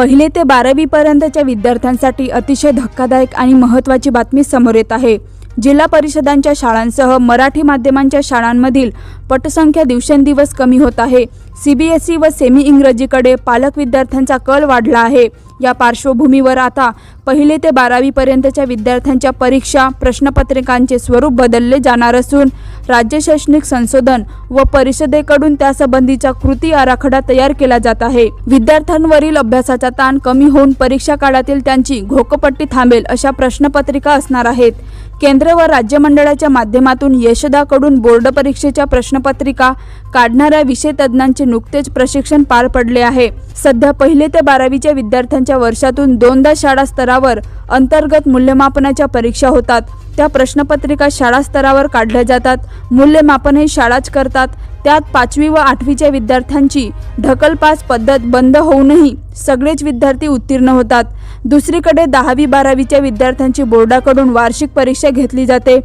पहिले ते बारावी पर्यंतच्या विद्यार्थ्यांसाठी अतिशय धक्कादायक आणि महत्त्वाची बातमी समोर येत आहे. जिल्हा परिषदांच्या शाळांसह मराठी माध्यमांच्या शाळांमधील पटसंख्या दिवसेंदिवस कमी होत आहे. सीबीएसई व सेमी इंग्रजीकडे पालक विद्यार्थ्यांचा कल वाढला आहे. या पार्श्वभूमीवर आता पहिले ते बारावी पर्यंतच्या विद्यार्थ्यांच्या परीक्षा प्रश्नपत्रिकांचे स्वरूप बदलले जाणार असून राज्य शैक्षणिक संशोधन व परिषदेकडून त्यासंबंधीचा कृती आराखडा तयार केला जात आहे. विद्यार्थ्यांवरील अभ्यासाचा ताण कमी होऊन परीक्षा काळातील त्यांची घोकपट्टी थांबेल अशा प्रश्नपत्रिका असणार आहेत. केंद्र व राज्य मंडळाच्या माध्यमातून यशदाकडून बोर्ड परीक्षेच्या प्रश्नपत्रिका काढणाऱ्या विषय तज्ज्ञांचे नुकतेच प्रशिक्षण पार पडले आहे. सध्या पहिले ते बारावीच्या विद्यार्थ्यांच्या वर्षातून दोनदा शाळा स्तरावर अंतर्गत मूल्यमापनाच्या परीक्षा होतात. त्या प्रश्नपत्रिका शाळा स्तरावर काढल्या जातात. मूल्यमापन हे शाळाच करतात. त्यात पाचवी व आठवीच्या विद्यार्थ्यांची ढकलपास पद्धत बंद होऊनही सगळेच विद्यार्थी उत्तीर्ण होतात. दुसरीकडे दहावी बारावीच्या विद्यार्थ्यांची बोर्डाकडून वार्षिक परीक्षा घेतली जाते.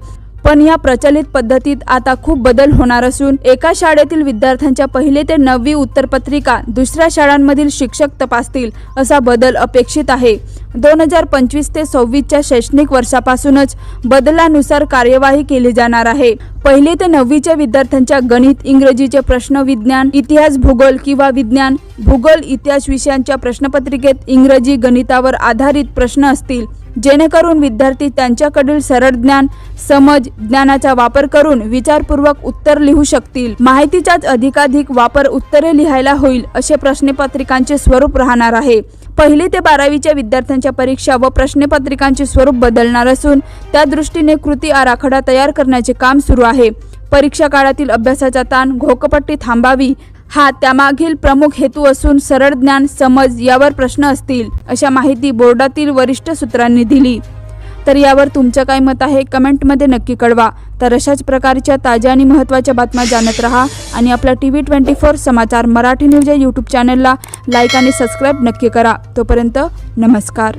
पण या प्रचलित पद्धतीत आता खूप बदल होणार असून एका शाळेतील विद्यार्थ्यांच्या पहिले ते नववी उत्तरपत्रिका दुसऱ्या शाळांमधील शिक्षक तपासतील असा बदल अपेक्षित आहे. दोन हजार पंचवीस ते सव्वीसच्या शैक्षणिक वर्षापासूनच बदलानुसार कार्यवाही केली जाणार आहे. पहिले ते नववीच्या विद्यार्थ्यांच्या गणित इंग्रजीचे प्रश्न विज्ञान इतिहास भूगोल किंवा विज्ञान भूगोल इतिहास विषयांच्या प्रश्नपत्रिकेत इंग्रजी गणितावर आधारित प्रश्न असतील. जेणेकरून विद्यार्थी त्यांच्याकडील सरळ ज्ञान समज ज्ञानाचा वापर करून विचारपूर्वक उत्तर लिहू शकतील. माहितीचाच अधिकाधिक वापर उत्तरे लिहायला होईल असे प्रश्नपत्रिकांचे स्वरूप राहणार आहे. पहिली ते बारावीच्या विद्यार्थ्यांच्या परीक्षा व प्रश्नपत्रिकांचे स्वरूप बदलणार असून त्या दृष्टीने कृती आराखडा तयार करण्याचे काम सुरू आहे. परीक्षा काळातील अभ्यासाचा ताण घोकपट्टी थांबावी हा त्यामागील प्रमुख हेतू असून सरळ ज्ञान समज यावर प्रश्न असतील अशा माहिती बोर्डातील वरिष्ठ सूत्रांनी दिली. तर यावर तुमचं काय मत आहे? कमेंटमध्ये नक्की कळवा. तर अशाच प्रकारच्या ताज्या आणि महत्त्वाच्या बातम्या जाणत राहा आणि आपल्या T V twenty four Samachar Marathi news या यूट्यूब चॅनलला लाईक आणि सबस्क्राईब नक्की करा. तोपर्यंत नमस्कार.